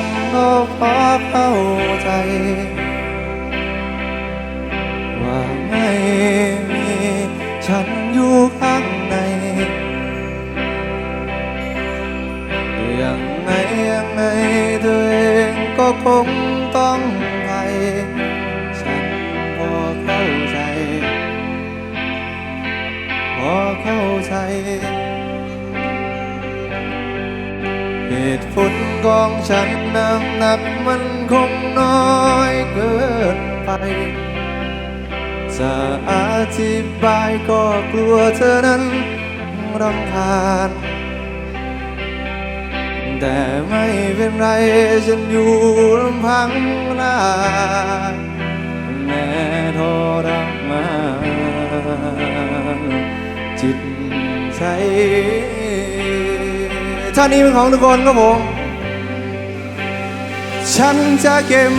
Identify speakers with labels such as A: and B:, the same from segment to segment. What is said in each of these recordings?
A: กันก็พอเข้าใจ ว่าไม่มีฉันอยู่ข้างใน ยังไงยังไงเธอเองก็คงต้อง ของฉันน้ำหนักมันคงน้อยเกินไปจะอธิบายก็กลัวเธอนั้นรำคาญ แต่ไม่เป็นไรฉันอยู่ลำพังได้แม้ทรมานจิตใจท่านี้เป็นของทุกคนครับผม ฉันจะเก็บ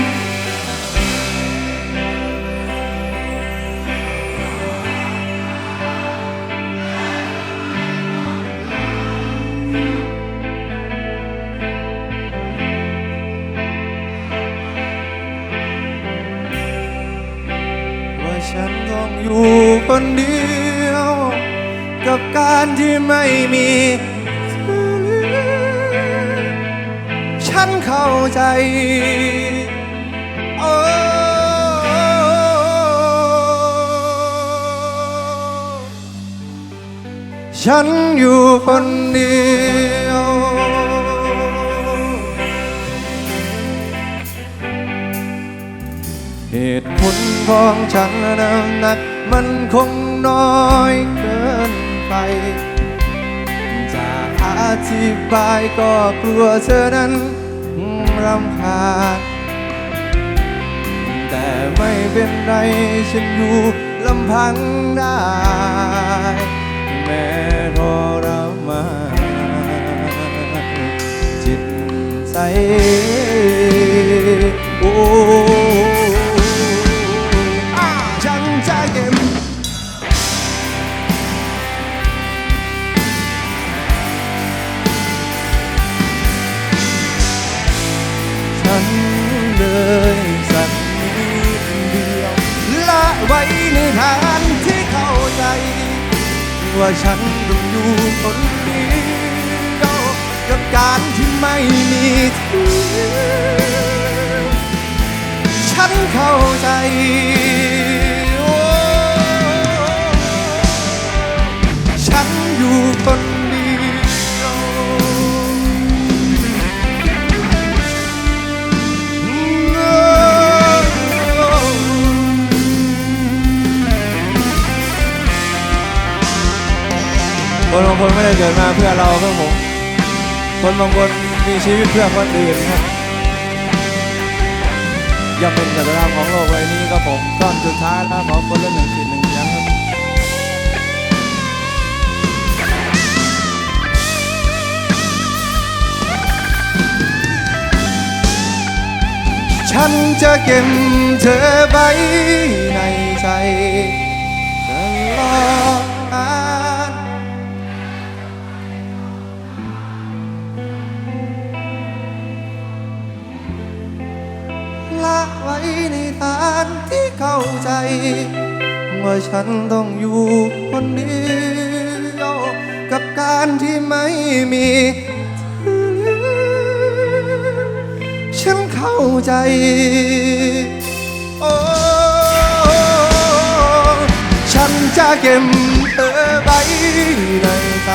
A: ว่าฉันต้องอยู่คนเดียว กับการที่ไม่มี ฉันเข้าใจโอ้ฉันอยู่คนเดียวเหตุผลของฉันน้ำหนักมันคงน้อยเกินไปจะอธิบายก็กลัวเธอนั้น รำคาญ แต่ไม่เป็นไรฉันอยู่ลำพังได้ แม้ทรมานจิตใจโอ้ ว่าฉันต้องอยู่คนเดียวกับการที่ไม่มีเธอฉันเข้าใจฉันอยู่คน คนบางคนไม่ได้เกิดมาเพื่อเราครับผม คนบางคนมีชีวิตเพื่อคนอื่นครับย่อมเป็นจักรวาของโลกใบนี้ครับผมตอนสุดท้ายแล้วขอคนละหนึ่งสิทธิ์หนึ่งเสียงครับฉันจะเก็บเธอไว้ในใจตลอด ที่เข้าใจ ว่าฉันต้องอยู่คนเดียว กับการที่ไม่มีเธอฉันเข้าใจ โอ้ฉันจะเก็บเธอไว้ในใจ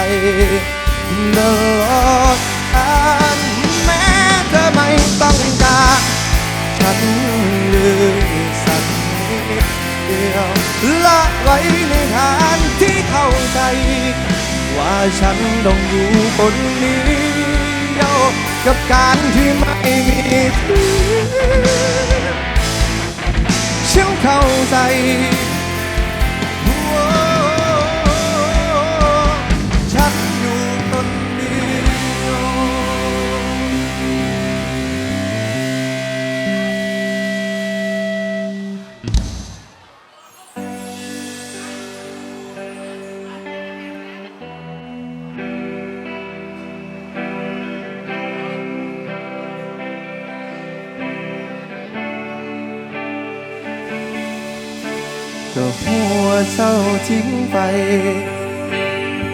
A: ตลอดกา ละไว้ในทางที่เข้าใจ ว่าฉันต้องอยู่คนเดียวกับการที่ไม่มีเธอฉันเข้าใจ ก็หัวเจ้าทิ้งไป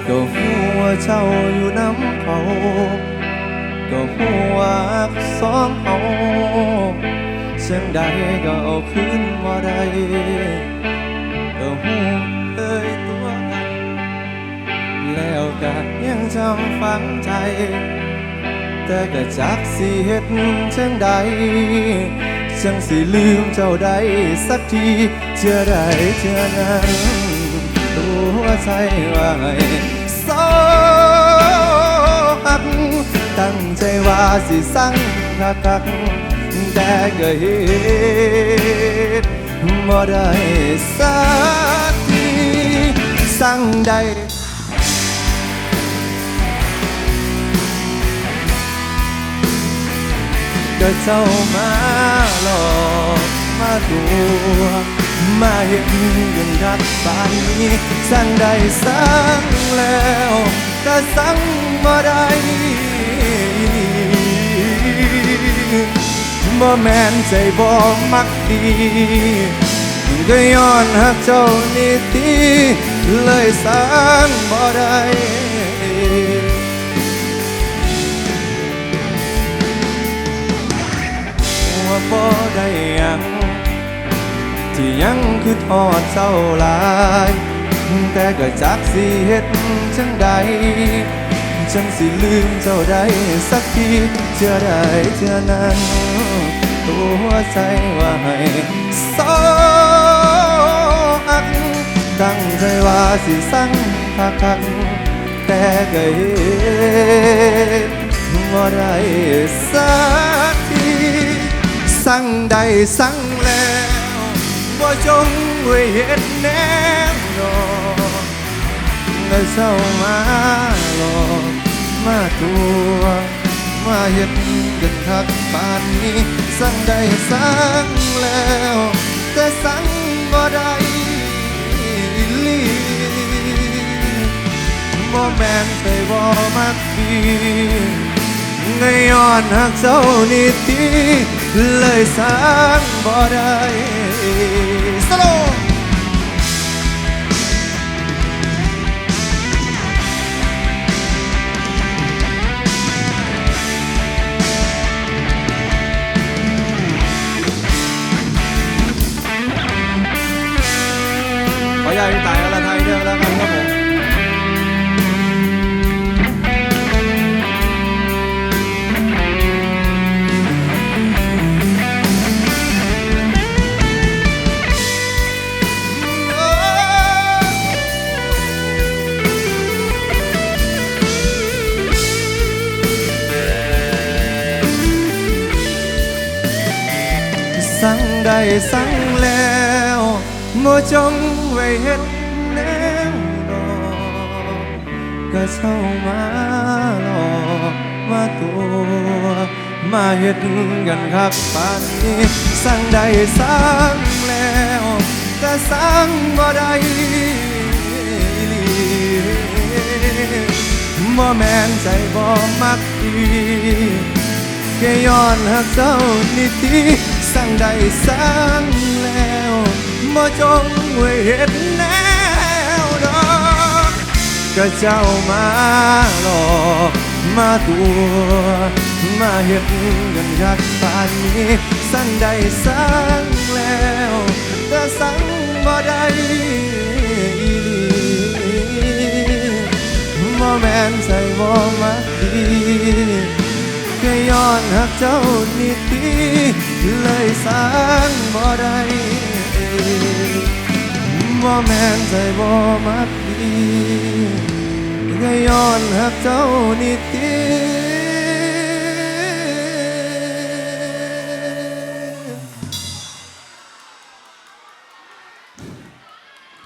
A: ก็หัวเจ้าอยู่น้ำเขาก็หัวสองเอาเสียงใดก็เอาคืนว่าได้ก็หูเอ่ยตัวกันแล้วก็ยังจำฝังใจ แต่ก็จักสิเฮ็ดจังใดจังสิลืมเจ้าได้สักที เชื่อได้เชื่อนั้นตัวใจว่าให้สอหักตั้งใจว่าสิสั่งคักคักแต่ก็เฮ็ดบ่ได้สักทีสั่งใดก็เจ้ามาหลอกมาตัว มาเห็นกันทักบานนี้สั่งได้สั่งแล้วก็สั่งบ่ได้บ่แม่นใจบ่มักดีก็ย้อนหักเจ้านี่ตีเลยสั่งบ่ได้ว่าบ่ได้ยัง ที่ยังคือทอดเศร้าลาย แต่ก็จักสิเฮ็ดจังใดจังสิลืมเจ้าได้สักทีเชื่อได้เชื่อนั้นตัวใจว่าให้สอักตั้งใจว่าสิสั่งคักคักแต่ก็เฮ็ดว่าได้สักทีสั่งได้สั่ง จงไว้เฮ็ดแนวดอกเงยเศร้ามาหลอกมาตัว มาเฮ็ดกันคักปานนี้ สั่งได้สั่งแล้ว แต่สั่งบ่ได้ลีบ่แม่นเคยบ่มักดีไงย้อนหักเจ้านี่ทีเลยสร้างบ่ได้ สโได้สั่งแล้วบ่จงไว้เฮ็ดแนวดอกก็เศร้ามาหลอกมาตัว มาเฮ็ดกันคักปานนี้สั่งได้สั่งแล้วก็สั่งบ่ได้อีหลีบ่แม่นใจบ่มักดีแค่ย้อนหักเจ้านิติสั่ง ได้สั่งแล้วบ่จงไว้เห็นแนวดอกก็เจ้ามาหลอกมาตัว มาเห็นกันยักป่านนี้สั่งได้สั่งแล้วแต่สั่งบ่ได้อีหลีบ่แม่นใส่บ่มักดีแค่ย้อนหักเจ้านิตี เลยสร้างบ่ได้บ่แม่นใจบ่มักดีแค่ย้อนหักเจ้านิตี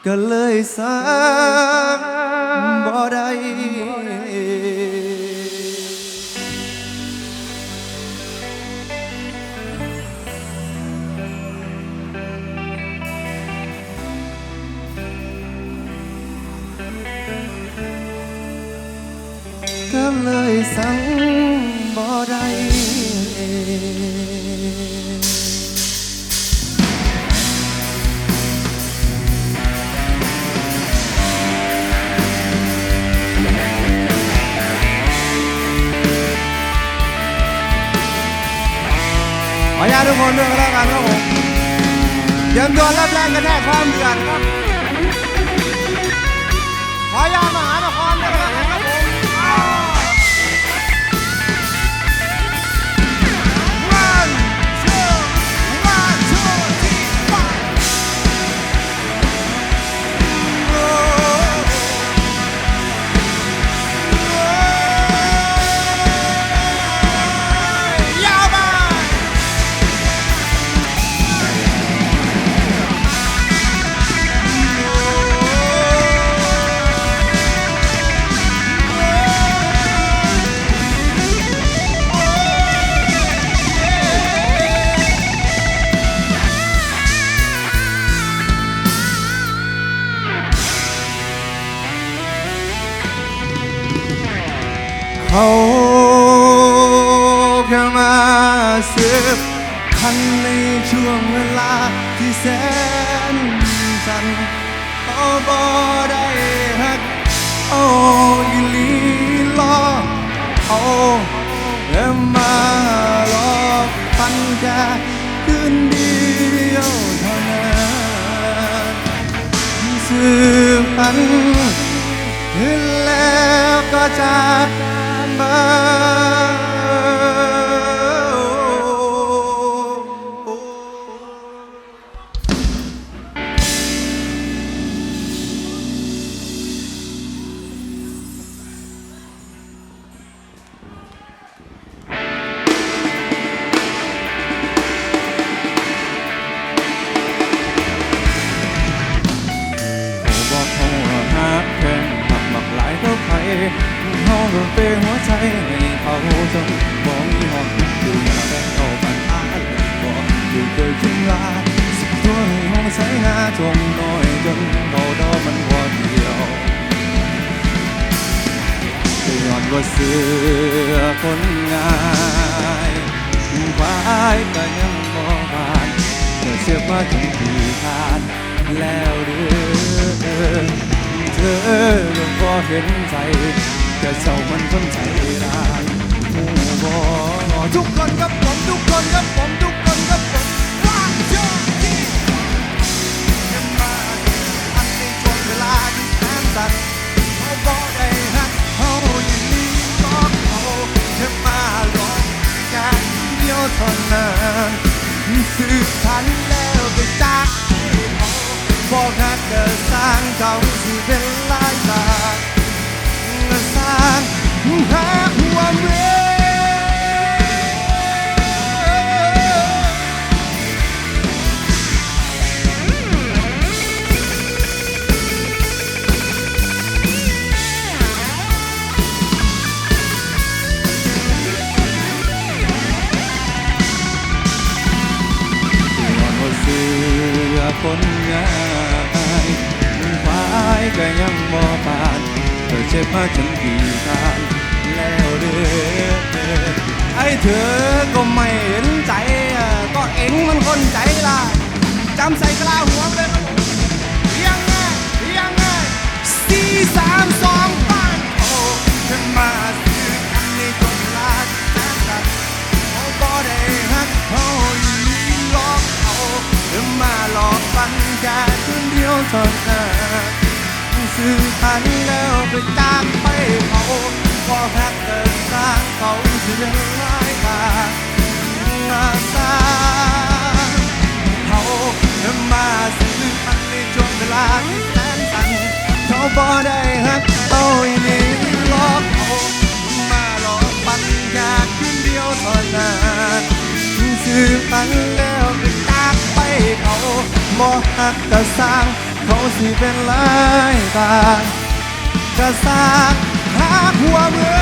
A: ก็เลยสร้างบ่ได้ ทุกคนด้วยก็แล้วกันครับผมเตรียมตัวรับแรงกระแทกความเดือดครับ สืบพันแล้วก็จากมา เขาโดนเปหัวใจให้เขาจนบ่มีห้องดูมาแต่เขาปัญหาเลยบอกดูเคยคิดลาสิบตัวให้ห้องใช้หน้าจมน้อยจนเขาดอมันพอเดียวย้อนว่าเสือคนง่ายควายก็ยังบ่านเมื่อเสียมาถึงที่ขาดแล้วเด้อเธอก็เห็นใจ แต่เจ้ามันคนใจร้ายหูบอทุกคนกับ แค่คืนเดียวเท่านั้นสื่อพันแล้วไปจากไปเขาพอหักเดินทางเขาสิเป็นหลายทางนาตาเขาเดินมาสื่อพันในช่วงเวลาที่แสนสั้นเขาบ่ได้หักเอาอีนี่หลอกเขามาหลอกปันอยากคืนเดียวเท่านั้นสื่อพันแล้วก็จากไปเขา บ่หักกะสร้างเขาสิเป็นหลายตางกะสร้างหาหัวเมือ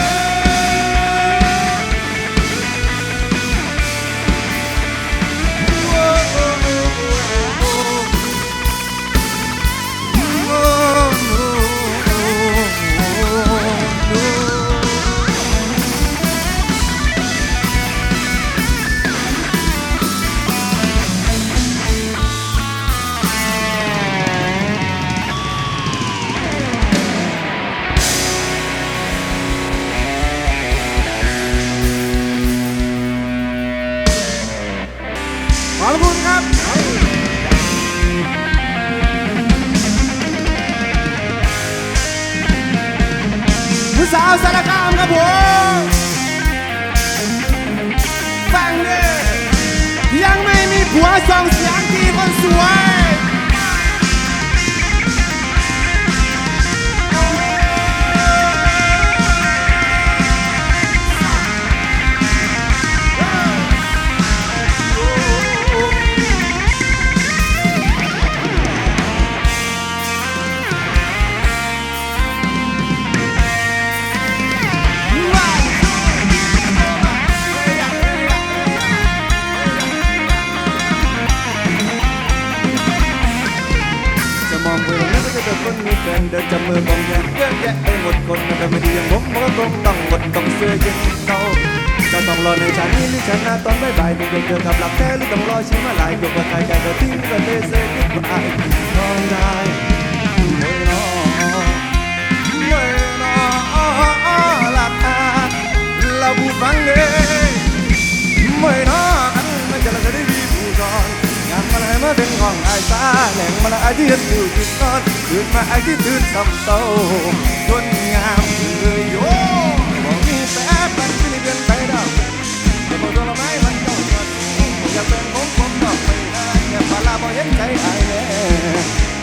A: าวสารคามครับผมฟังเลยยังไม่มีผัวส่งเสียงที่คนสวย มีแฟนเดินจับมือมองแขนเยอะแยะไปหมดคนมันก็ไม่ดีอย่างผมผมก็คงต้องหมดต้องเสื้อยิงเขาจะต้องรอในฉันนี้หรือฉันหน้าตอนบ่ายๆถึงจะเจอกับหลับแท้หรือต้องรอชิมอะไรกับว่าใครกันก็ทิ้งก็เทเซ่ก็ไปนอนได้ไม่นอนไม่นอนหลับตาเราบูฟังเลยไม่นอ มาเป็นห้องไอ้ตาแหล่งมาละไอ้ที่เห็นอยู่จุดนอนตื่นมาไอ้ที่ตื่นซ้ำเตาคนงามเลยโยบอกมีแป๊บมันที่นเปลี่ยนไปดอกจะบอกตัวละไม้มันเจ้าจอดอยากเป็นผมผมดอกไม่ได้แค่ปลาบ่เห็นใจไอ้แน่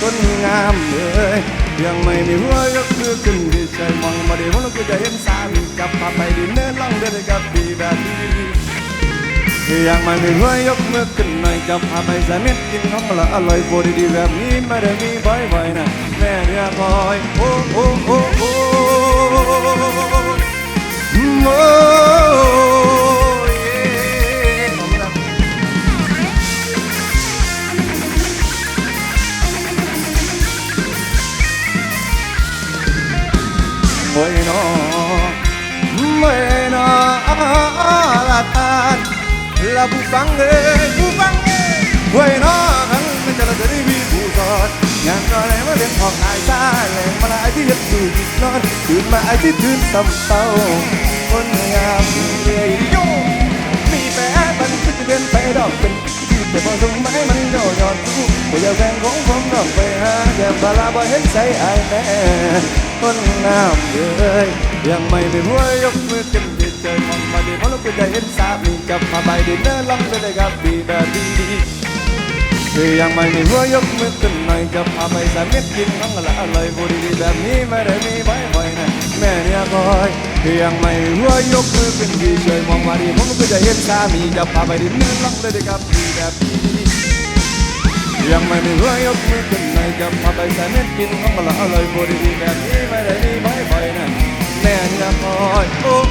A: คนงามเลยยังไม่มีหัวยกมือขึ้นที่ใจมองมาดีเพราะเราก็จะเห็นสามีจับพาไปดินเนินล่องเดินกับดีแบบ ดียังไม่มีหัวยยกมือขึ้นหน่อยจะพาไปสามิตกินของละอร่อยโบดีๆแบบนี้ไม่ได้มีบ่อยๆนะแม่เรียกคอยโอ้โอ้โอ้โอ้ เล่นพองอายตาแรงมาลายที่เห็นอยู่ยิดนอนตื่นมาอายที่ตื่นสำเตาคนงามเลยโยมีแฟนมันก็จะเป็นไปดอกเป็นแต่พอถึงไม้มันโยยอดกูบ่อยากแบ่งของผมดอกไปหาแก้มบาลาบ่เห็นใจไอายแม่คนงามเลยยังไม่ไปหัวยกมือขึ้นดีใจมองมาดีเพราะเราเป็นได้เห็นสามีกับมาใบเดินเนื้อลองเลยกับดีแบบดี คือยังไม่มีหัวยกมือขึ้นหน่อยกับผ้าใบสามีกินของละอร่อยบุรีแบบนี้ไม่ได้มีบ่อยๆนะแม่เนี่ยคอยคือยังไม่มีหัวยกมือขึ้นที่เฉยมองมาดีเพราะเราก็จะเห็นสามีกับผ้าใบดินเนอร์ล่องเลยครับดีแบบดียังไม่มีหัวยกมือขึ้นในกับพาไปใส่เม็ดกินของมันละอร่อยบดีแบบนี้ไม่ได้มีบ่อยๆนะแม่จะคอยโอ้โอ้โอ้